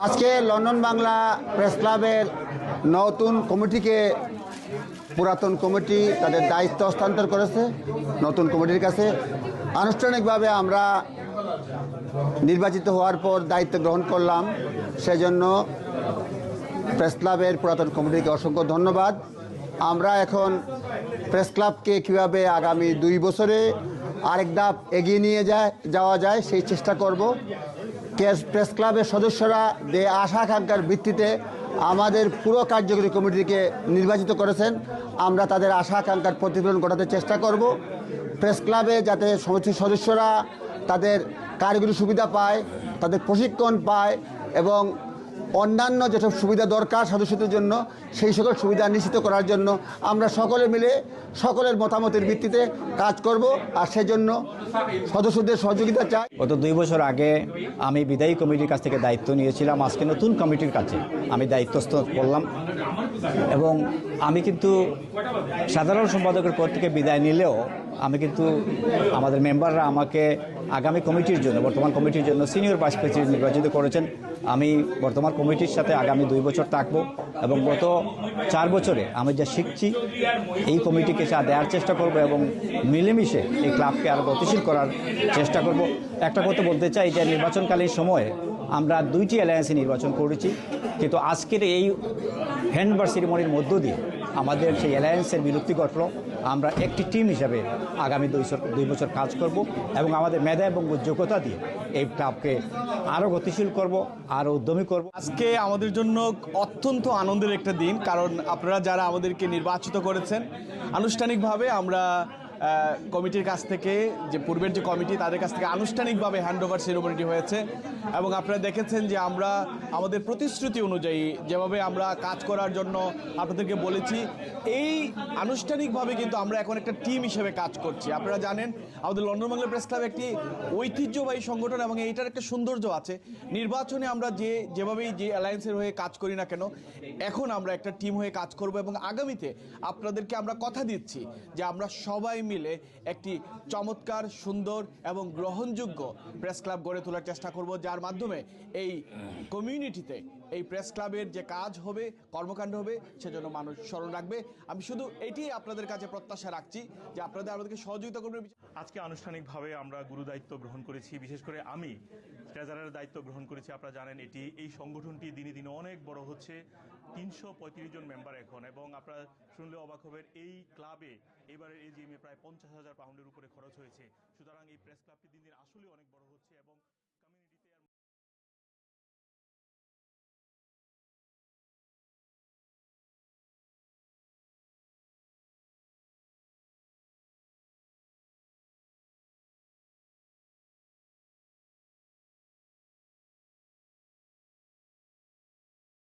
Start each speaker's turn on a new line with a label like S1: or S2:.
S1: আজকে London Bangla press ক্লাবের নতুন কমিটিকে পুরাতন কমিটি তাদের দায়িত্ব হস্তান্তর করেছে, নতুন কমিটির কাছে। আনুষ্ঠানিকভাবে আমরা নির্বাচিত হওয়ার পর দায়িত্ব গ্রহণ করলাম, সেজন্য প্রেস ক্লাবের পুরাতন কমিটিকে অসংখ্য ধন্যবাদ। আমরা এখন প্রেস ক্লাবকে কীভাবে আগামী দুই বছরে আরেক ধাপ এগিয়ে নিয়ে যায়, যাওয়া যায়, সেই চেষ্টা করব। প্রেস ক্লাবের সদস্যরা যে আশা আকাঙ্ক্ষার ভিত্তিতে আমাদের পুরো কার্যকরী কমিটিকে নির্বাচিত করেছেন, আমরা তাদের আশা আকাঙ্ক্ষার প্রতিফলন ঘটাতে চেষ্টা করব। প্রেস ক্লাবে যাতে সমস্ত সদস্যরা তাদের কারিগরি সুবিধা পায়, তাদের প্রশিক্ষণ পায় এবং অন্যান্য যেসব সুবিধা দরকার সদস্যদের জন্য, সেই সকল সুবিধা নিশ্চিত করার জন্য আমরা সকলে মিলে সকলের মতামতের ভিত্তিতে কাজ করব, আর সেজন্য সদস্যদের সহযোগিতা চাই।
S2: গত দুই বছর আগে আমি বিদায়ী কমিটির কাছ থেকে দায়িত্ব নিয়েছিলাম। আজকে নতুন কমিটির কাছে আমি দায়িত্বস্থ করলাম। এবং আমি কিন্তু সাধারণ সম্পাদকের পদ থেকে বিদায় নিলেও আমি কিন্তু আমাদের মেম্বাররা আমাকে আগামী কমিটির জন্য, বর্তমান কমিটির জন্য সিনিয়র ভাইস প্রেসিডেন্ট নির্বাচিত করেছেন। আমি বর্তমান কমিটির সাথে আগামী দুই বছর থাকব এবং গত চার বছরে আমি যা শিখছি, এই কমিটিকে চা দেওয়ার চেষ্টা করব এবং মিলেমিশে এই ক্লাবকে আরও গতিশীল করার চেষ্টা করব। একটা কথা বলতে চাই যে নির্বাচনকালীন সময়ে আমরা দুইটি অ্যালায়েন্সে নির্বাচন করেছি। কিন্তু আজকের এই হ্যান্ডবার সেরিমনির মধ্য দিয়ে আমাদের সেই অ্যালায়েন্সের বিলুপ্তি ঘটল। আমরা একটি টিম হিসাবে আগামী দুই দুই বছর কাজ করব এবং আমাদের মেধা এবং যোগ্যতা দিয়ে এই ক্লাবকে আরও গতিশীল করব আরও উদ্যমী করব।
S3: আজকে আমাদের জন্য অত্যন্ত আনন্দের একটা দিন, কারণ আপনারা যারা আমাদেরকে নির্বাচিত করেছেন, আনুষ্ঠানিকভাবে আমরা কমিটির কাছ থেকে, যে পূর্বের যে কমিটি, তাদের কাছ থেকে আনুষ্ঠানিকভাবে হ্যান্ড ওভার সেরেমনিটি হয়েছে। এবং আপনারা দেখেছেন যে আমরা, আমাদের প্রতিশ্রুতি অনুযায়ী যেভাবে আমরা কাজ করার জন্য আপনাদেরকে বলেছি, এই আনুষ্ঠানিকভাবে কিন্তু আমরা এখন একটা টিম হিসেবে কাজ করছি। আপনারা জানেন, আমাদের লন্ডন বাংলা প্রেস ক্লাব একটি ঐতিহ্যবাহী সংগঠন এবং এইটার একটা সৌন্দর্য আছে। নির্বাচনে আমরা যে, যেভাবেই যে অ্যালায়েন্সের হয়ে কাজ করি না কেন, এখন আমরা একটা টিম হয়ে কাজ করব এবং আগামীতে আপনাদেরকে আমরা কথা দিচ্ছি যে আমরা সবাই মিলে একটি চমৎকার, সুন্দর এবং গ্রহণযোগ্য প্রেস ক্লাব গড়ে তোলার চেষ্টা করব, যার মাধ্যমে এই কমিউনিটিতে এই প্রেস ক্লাবের যে কাজ হবে, কর্মকাণ্ড হবে, সেজন্য মানুষ স্মরণ রাখবে। আমি শুধু এটি আপনাদের কাছে প্রত্যাশা রাখছি যে আপনাদের আমাদেরকে সহযোগিতা করবেন
S4: আজকে আনুষ্ঠানিকভাবে আমরা গুরু দায়িত্ব গ্রহণ করেছি, বিশেষ করে আমি ট্রেজারার দায়িত্ব গ্রহণ করেছি। আপনারা জানেন এটি, এই সংগঠনটি দিনে দিনে অনেক বড় হচ্ছে। তিনশো পঁয়ত্রিশ জন মেম্বার এখন, এবং আপনারা শুনলে অবাক হবেন, এই ক্লাবে এবারের এজিএমে প্রায় পঞ্চাশ হাজার পাউন্ডের উপরে খরচ হয়েছে। সুতরাং এই প্রেস ক্লাবটি দিন দিন আসলে অনেক বড় হচ্ছে এবং